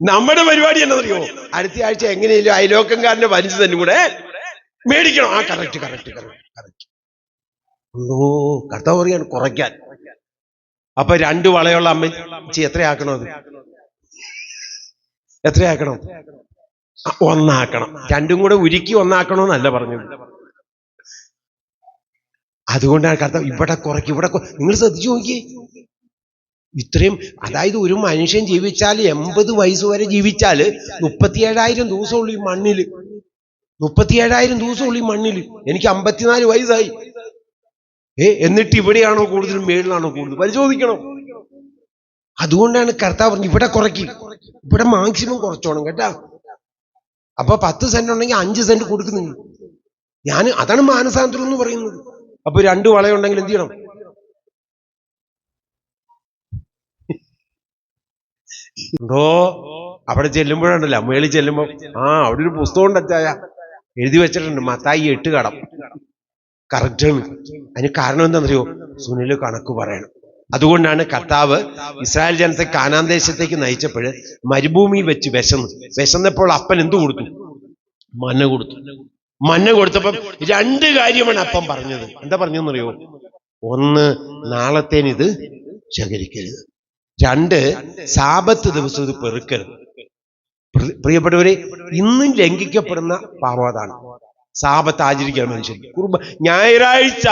നമ്മുടെ പരിപാടി എന്നറിയോ? അടുത്ത ആഴ്ച എങ്ങനെയല്ലോ അയലോക്കംകാരന്റെ വലിച്ചു തന്നെ കൂടെ മേടിക്കണം. ആ കറക്റ്റ് കറക്റ്റ് കറക്റ്റ് കറക്റ്റ് ഓ കഥ പറയാണ് കുറയ്ക്കാൻ. അപ്പൊ രണ്ട് വളയുള്ള അമ്മ എത്രയാക്കണോ അത്? എത്രയാക്കണം? ഒന്നാക്കണം. രണ്ടും കൂടെ ഉരുക്കി ഒന്നാക്കണമെന്നല്ല പറഞ്ഞത്. അതുകൊണ്ടാണ് കർത്താവ് ഇവിടെ കുറയ്ക്കും ഇവിടെ നിങ്ങൾ ശ്രദ്ധിച്ചു നോക്കിയേ. ഇത്രയും അതായത് ഒരു മനുഷ്യൻ ജീവിച്ചാൽ എൺപത് വയസ്സ് വരെ ജീവിച്ചാൽ മുപ്പത്തിയേഴായിരം ദിവസമുള്ളൂ ഈ മണ്ണിൽ. മുപ്പത്തിയേഴായിരം ദിവസമുള്ളൂ ഈ മണ്ണിൽ. എനിക്ക് അമ്പത്തിനാല് വയസ്സായി. ഏ എന്നിട്ട് ഇവിടെയാണോ കൂടുതൽ മേളിലാണോ കൂടുതൽ പരിശോധിക്കണം. അതുകൊണ്ടാണ് കർത്താവ് പറഞ്ഞു ഇവിടെ കുറയ്ക്കും. ഇവിടെ മാക്സിമം കുറച്ചോണം കേട്ടാ. അപ്പൊ പത്ത് സെന്റ് ഉണ്ടെങ്കിൽ അഞ്ച് സെന്റ് കൊടുക്കുന്നു ഞാൻ അതാണ് മാനസാന്തരം എന്ന് പറയുന്നത്. അപ്പൊ രണ്ട് വളയുണ്ടെങ്കിൽ എന്ത് ചെയ്യണം? എന്തോ? അവിടെ ചെല്ലുമ്പോഴുണ്ടല്ലോ. മേളിൽ ചെല്ലുമ്പോ ആ അവിടെ ഒരു പുസ്തകം ഉണ്ട് അച്ചായ. എഴുതി വെച്ചിട്ടുണ്ട്. മത്തായി എട്ട് കടം. കറക്റ്റ് ആണ്. അതിന് കാരണം എന്താണെന്നറിയോ? സുനിൽ കണക്ക് പറയണം. അതുകൊണ്ടാണ് കർത്താവ് ഇസ്രായേൽ ജനത്തെ കാനാൻ ദേശത്തേക്ക് നയിച്ചപ്പോൾ മരുഭൂമി വെച്ച് വിശന്നു. വിശന്നപ്പോൾ അപ്പൻ എന്തു കൊടുത്തു? മന്ന കൊടുത്തു. മന്ന കൊടുത്തപ്പം രണ്ട് കാര്യമാണ് അപ്പം പറഞ്ഞത്. എന്താ പറഞ്ഞെന്നറിയോ ഒന്ന് നാളത്തേനിത് ശേഖരിക്കരുത്. രണ്ട് സാപത്ത് ദിവസം ഇത് പെറുക്കരുത് പ്രി- പ്രിയപ്പെട്ടവരെ ഇന്നും ലംഘിക്കപ്പെടുന്ന പാപം അതാണ് സാപത്ത് ആചരിക്കാൻ മനുഷ്യൻ കുർബ ഞായറാഴ്ച.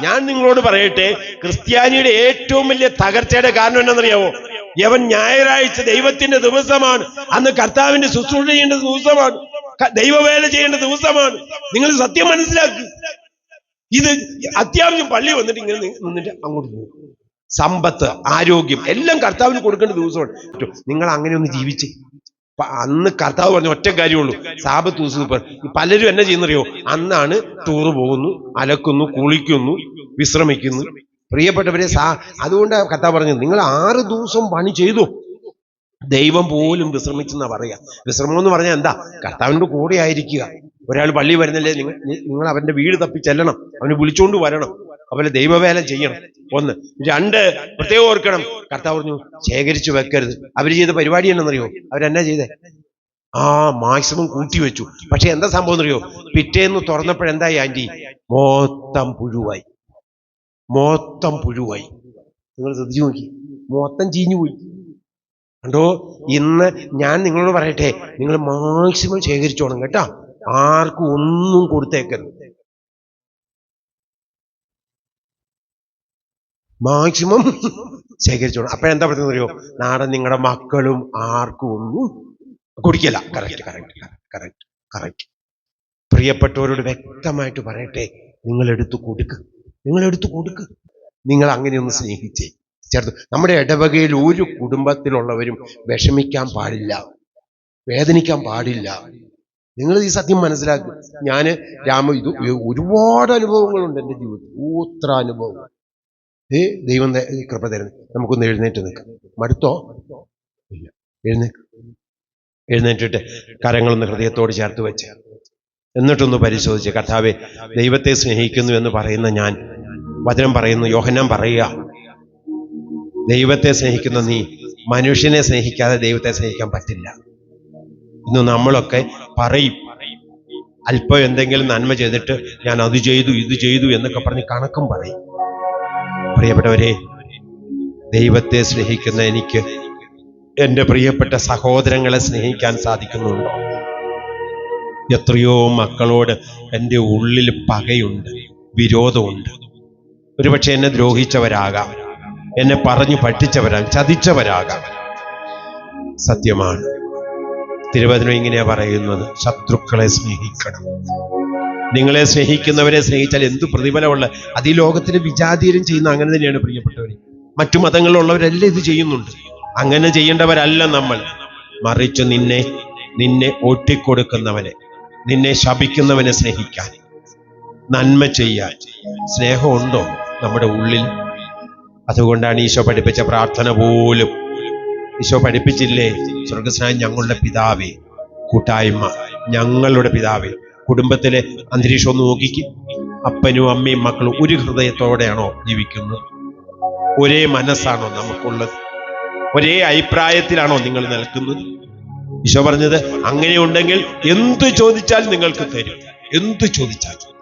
ഞാൻ നിങ്ങളോട് പറയട്ടെ ക്രിസ്ത്യാനിയുടെ ഏറ്റവും വലിയ തകർച്ചയുടെ കാരണം എന്താണെന്നറിയാവോ? യവൻ ഞായറാഴ്ച ദൈവത്തിന്റെ ദിവസമാണ്. അന്ന് കർത്താവിന്റെ ശുശ്രൂഷ ചെയ്യേണ്ട ദിവസമാണ്. ദൈവവേല ചെയ്യേണ്ട ദിവസമാണ്. നിങ്ങൾ സത്യം മനസ്സിലാക്കി. ഇത് അത്യാവശ്യം പള്ളി വന്നിട്ട് ഇങ്ങനെ നിന്നിട്ട് അങ്ങോട്ട് പോകും. സമ്പത്ത് ആരോഗ്യം എല്ലാം കർത്താവിന് കൊടുക്കേണ്ട ദിവസമാണ്. നിങ്ങൾ അങ്ങനെ ഒന്ന് ജീവിച്ച്. അന്ന് കർത്താവ് പറഞ്ഞ ഒറ്റ കാര്യമുള്ളൂ. സാപത്ത് ദിവസം പലരും എന്നെ ചെയ്യുന്നറിയോ? അന്നാണ് ടൂറ് പോകുന്നു അലക്കുന്നു കുളിക്കുന്നു വിശ്രമിക്കുന്നു. പ്രിയപ്പെട്ടവരെ സാ അതുകൊണ്ട് കർത്താവ് പറഞ്ഞത് നിങ്ങൾ ആറ് ദിവസം പണി ചെയ്തു. ദൈവം പോലും വിശ്രമിച്ചെന്നാ പറയാ. വിശ്രമം എന്ന് പറഞ്ഞാൽ എന്താ? കർത്താവിനോട് കൂടെ ആയിരിക്കുക. ഒരാൾ പള്ളി വരുന്നില്ലേ നിങ്ങൾ നിങ്ങൾ അവന്റെ വീട് തപ്പി ചെല്ലണം അവന് വിളിച്ചുകൊണ്ട് വരണം. അവരെ ദൈവവേല ചെയ്യണം. ഒന്ന്. രണ്ട് പ്രത്യേകം ഓർക്കണം. കർത്താവ് പറഞ്ഞു ശേഖരിച്ചു വെക്കരുത്. അവർ ചെയ്ത പരിപാടി എന്നറിയോ അവരെന്നാ ചെയ്തേ? ആ മാക്സിമം കൂട്ടി വെച്ചു. പക്ഷെ എന്താ സംഭവം എന്നറിയോ? പിറ്റേന്ന് തുറന്നപ്പോഴെന്തായി ആന്റി മൊത്തം പുഴുവായി. മൊത്തം പുഴുവായി. നിങ്ങൾ ശ്രദ്ധിച്ചു നോക്കി. മൊത്തം ചീഞ്ഞു പോയി. കണ്ടോ? ഇന്ന് ഞാൻ നിങ്ങളോട് പറയട്ടെ. നിങ്ങൾ മാക്സിമം ശേഖരിച്ചോണം കേട്ടോ. ആർക്കും ഒന്നും കൊടുത്തേക്കരുത്. മാക്സിമം ശേഖരിച്ചോണം അപ്പോഴെന്താ പറയുന്നത് അറിയോ? നാളെ നിങ്ങളുടെ മക്കളും ആർക്കും ഒന്നും കുടിക്കല കറക്റ്റ് കറക്റ്റ് കറക്റ്റ് കറക്റ്റ് പ്രിയപ്പെട്ടവരോട് വ്യക്തമായിട്ട് പറയട്ടെ നിങ്ങൾ എടുത്തു കൊടുക്ക്. നിങ്ങൾ എടുത്തു കൊടുക്ക്. നിങ്ങൾ അങ്ങനെയൊന്ന് സ്നേഹിച്ചേ. ചേർത്ത് നമ്മുടെ ഇടവകയിൽ ഒരു കുടുംബത്തിലുള്ളവരും വിഷമിക്കാൻ പാടില്ല. വേദനിക്കാൻ പാടില്ല. നിങ്ങൾ ഈ സത്യം മനസ്സിലാക്കുക ഞാൻ രാമ ഇത് ഒരുപാട് അനുഭവങ്ങളുണ്ട് എന്റെ ജീവിതത്തിൽ. ഊത്ര അനുഭവങ്ങൾ. ഏ ദൈവം ഈ കൃപ തരുന്നു. നമുക്കൊന്ന് എഴുന്നേറ്റ് നിൽക്കാം. മടുത്തോ? ഇല്ല. എഴുന്നേ എഴുന്നേറ്റിട്ട് കരങ്ങളൊന്ന് ഹൃദയത്തോട് ചേർത്ത് വെച്ച് എന്നിട്ടൊന്ന് പരിശോധിച്ച് കർത്താവെ ദൈവത്തെ സ്നേഹിക്കുന്നു എന്ന് പറയുന്ന ഞാൻ വചനം പറയുന്നു യോഹനം പറയുക ദൈവത്തെ സ്നേഹിക്കുന്ന നീ മനുഷ്യനെ സ്നേഹിക്കാതെ ദൈവത്തെ സ്നേഹിക്കാൻ പറ്റില്ല. ഇന്ന് നമ്മളൊക്കെ പറയും അല്പം എന്തെങ്കിലും നന്മ ചെയ്തിട്ട് ഞാൻ അത് ചെയ്തു ഇത് ചെയ്തു എന്നൊക്കെ പറഞ്ഞ് കണക്കും പറയും. പ്രിയപ്പെട്ടവരെ ദൈവത്തെ സ്നേഹിക്കുന്ന എനിക്ക് എന്റെ പ്രിയപ്പെട്ട സഹോദരങ്ങളെ സ്നേഹിക്കാൻ സാധിക്കുന്നുണ്ടോ എത്രയോ മക്കളോട് എന്റെ ഉള്ളിൽ പകയുണ്ട് വിരോധമുണ്ട്. ഒരുപക്ഷെ എന്നെ ദ്രോഹിച്ചവരാകാം എന്നെ പറഞ്ഞു പഠിച്ചവരാകാം ചതിച്ചവരാകാം. സത്യമാണ്. തിരുവചനം ഇങ്ങനെയാ പറയുന്നത് ശത്രുക്കളെ സ്നേഹിക്കണം. നിങ്ങളെ സ്നേഹിക്കുന്നവരെ സ്നേഹിച്ചാൽ എന്ത് പ്രതിഫലമുള്ള അത് ഈ ലോകത്തിൽ വിജാതീരം ചെയ്യുന്ന അങ്ങനെ തന്നെയാണ് പ്രിയപ്പെട്ടവരെ. മറ്റു മതങ്ങളിലുള്ളവരെല്ലാം ഇത് ചെയ്യുന്നുണ്ട്. അങ്ങനെ ചെയ്യേണ്ടവരല്ല നമ്മൾ. മറിച്ച് നിന്നെ നിന്നെ ഒട്ടിക്കൊടുക്കുന്നവനെ നിന്നെ ശപിക്കുന്നവനെ സ്നേഹിക്കാൻ. നന്മ ചെയ്യാൻ. സ്നേഹമുണ്ടോ? നമ്മുടെ ഉള്ളിൽ. അതുകൊണ്ടാണ് ഈശോ പഠിപ്പിച്ച പ്രാർത്ഥന പോലും. ഈശോ പഠിപ്പിച്ചില്ലേ? സ്വർഗസ്നായ ഞങ്ങളുടെ പിതാവേ. കൂട്ടായ്മ. ഞങ്ങളുടെ പിതാവേ. കുടുംബത്തിലെ അന്തരീക്ഷം ഒന്ന് നോക്കിക്ക്. അപ്പനും അമ്മയും മക്കളും ഒരു ഹൃദയത്തോടെയാണോ ജീവിക്കുന്നത്? ഒരേ മനസ്സാണോ നമുക്കുള്ളത്? ഒരേ അഭിപ്രായത്തിലാണോ നിങ്ങൾ നിൽക്കുന്നത്? ഈശോ പറഞ്ഞത് അങ്ങനെ ഉണ്ടെങ്കിൽ എന്ത് ചോദിച്ചാൽ നിങ്ങൾക്ക് തരും. എന്ത് ചോദിച്ചാൽ